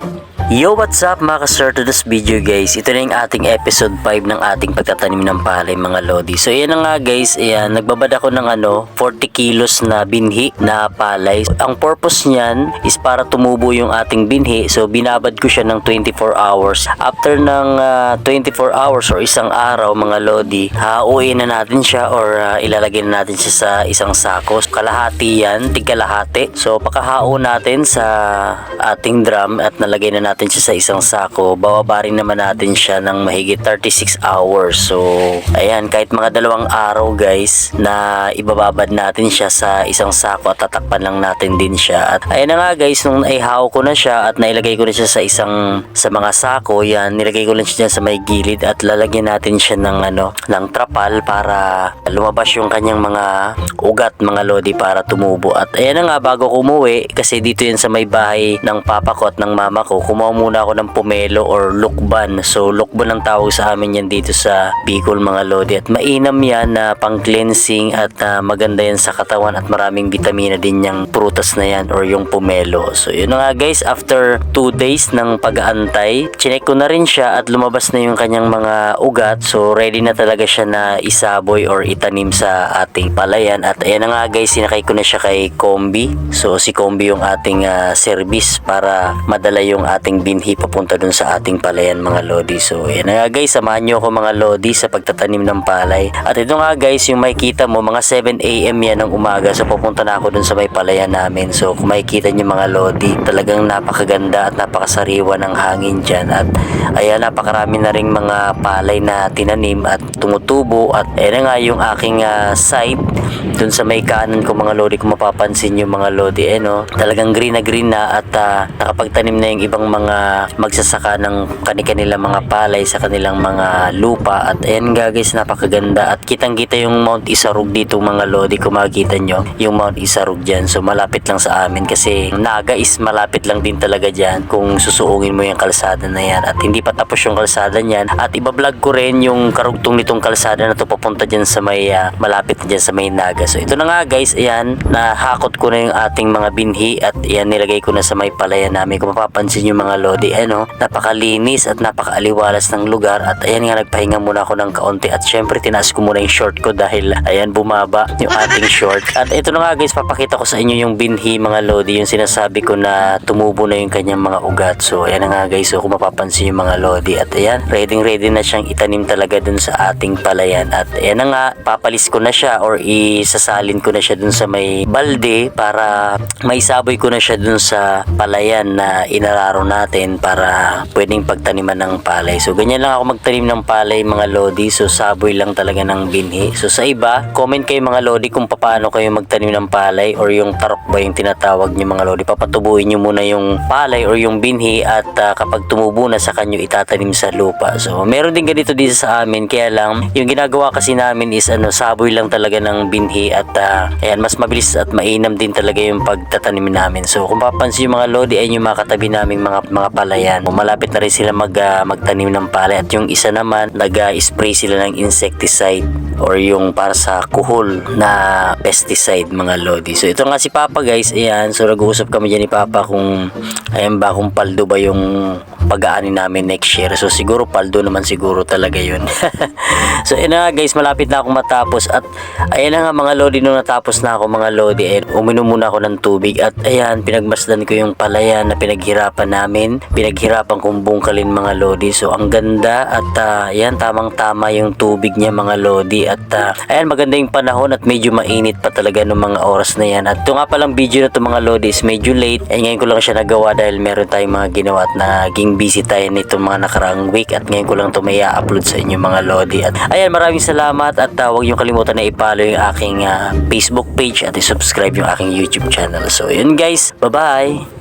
Thank you Yo, what's up mga ka-sir to this video guys? Ito na yung ating episode 5 ng ating pagtatanim ng palay mga lodi. So yan nga guys, ayan, nagbabad ako ng ano, 40 kilos na binhi na palay. Ang purpose niyan is para tumubo yung ating binhi. So binabad ko siya ng 24 hours. After ng ah, 24 hours or isang araw mga lodi, hauin na natin siya or ah, ilalagay na natin siya sa isang sako. Kalahati yan, tigkalahati. So pakahao natin sa ating drum at nalagay na natin siya sa isang sako. Bababarin naman natin siya ng mahigit 36 hours. So, ayan, kahit mga dalawang araw guys na ibababad natin siya sa isang sako at tatakpan lang natin din siya. At ayan na nga guys, nung naihaw ko na siya at nailagay ko na siya sa isang sa mga sako, yan, nilagay ko lang siya sa may gilid at lalagyan natin siya ng ano, ng trapal para lumabas yung kanyang mga ugat mga lodi para tumubo. At ayan na nga bago ko umuwi kasi dito yan sa may bahay ng papa ko at ng mama ko, kumuha muna ako ng pomelo or lukban. So lukban ang tawag sa amin yan dito sa Bicol mga lodi. At mainam yan na pang cleansing at ah, maganda yan sa katawan at maraming vitamina din yung prutas na yan or yung pomelo. So yun nga guys, after 2 days ng pag-aantay, chinek ko na rin siya at lumabas na yung kanyang mga ugat. So ready na talaga siya na isaboy or itanim sa ating palayan. At ayan nga guys, sinakay ko na siya kay Kombi. So si Kombi yung ating ah, service para madala yung ating binhi papunta dun sa ating palayan mga lodi. So ayan na guys, samahan nyo ako mga lodi sa pagtatanim ng palay. At ito nga guys, yung makikita mo, mga 7am yan ng umaga. So pupunta na ako dun sa may palayan namin. So kung makikita nyo mga lodi, talagang napakaganda at napakasariwa ng hangin dyan. At ayan, napakarami na ring mga palay na tinanim at tumutubo. At ayan nga yung aking ah, site dun sa may kanan ko mga lodi kung mapapansin yung mga lodi eh no talagang green na green na at ah, nakapagtanim na yung ibang mga magsasaka ng kani-kanila mga palay sa kanilang mga lupa. At ayan nga guys napakaganda. At kitang kita yung Mount Isarug dito mga lodi kung makikita nyo yung Mount Isarug dyan. So malapit lang sa amin kasi Naga is malapit lang din talaga dyan kung susuungin mo yung kalsada na yan. At hindi pa tapos yung kalsada niyan. At ibablog ko rin yung karugtong nitong kalsada na to papunta dyan sa may ah, malapit dyan sa may Naga. So ito na nga guys ayan nahakot ko na yung ating mga binhi at ayan nilagay ko na sa may palayan namin. Kung mapapansin yung mga lodi ano napakalinis at napakaaliwalas ng lugar. At ayan nga nagpahinga muna ako ng kaunti. At syempre tinaas ko muna yung short ko dahil ayan bumaba yung ating short. At ito na nga guys papakita ko sa inyo yung binhi mga lodi. Yung sinasabi ko na tumubo na yung kanyang mga ugat. So ayan na nga guys so kung mapapansin yung mga lodi. At ayan ready ready na siyang itanim talaga dun sa ating palayan. At ayan na nga papalis ko na siya or isasalin ko na siya dun sa may balde para maisaboy ko na siya dun sa palayan na inararo natin para pwedeng pagtaniman ng palay. So ganyan lang ako magtanim ng palay mga lodi. So saboy lang talaga ng binhi. So sa iba, comment kayo mga lodi kung paano kayo magtanim ng palay or yung tarok ba yung tinatawag niyo mga lodi. Papatubuin niyo muna yung palay or yung binhi at ah, kapag tumubo na sa kanyo itatanim sa lupa. So meron din ganito dito sa amin kaya lang yung ginagawa kasi namin is ano saboy lang talaga ng binhi at ah, ayan mas mabilis at mainam din talaga yung pagtatanim namin. So kung papansin yung mga lodi ay yung mga katabi naming mga mga palayan. Malapit na rin sila mag ah, magtanim ng palay at yung isa naman nag-spray sila ng insecticide or yung para sa kuhol na pesticide mga lodi. So ito nga si Papa guys, ayan. So nag-uusap kami dyan ni Papa kung ayan ba kung paldo ba yung pag-aani namin next year. So siguro paldo naman siguro talaga yun. so ayan na guys, malapit na akong matapos at ayan na nga mga lodi nung natapos na ako mga lodi eh, uminom muna ako ng tubig at ayan pinagmasdan ko yung palayan na pinaghirapan namin. Pinaghirapan kong bungkalin mga lodi. So ang ganda at ah, ayan tamang tama yung tubig niya mga lodi at ah, ayan maganda yung panahon at medyo mainit pa talaga ng mga oras na yan. At ito nga palang video na to mga lodi is medyo late. Ay ngayon ko lang siya nagawa dahil meron tayong mga ginawa at naging busy tayo nito mga nakaraang week at ngayon ko lang to may upload sa inyo mga lodi. At ayan maraming salamat at uh, huwag niyo kalimutan na i-follow yung aking ah, Facebook page at i-subscribe yung aking YouTube channel. So yun guys, bye-bye!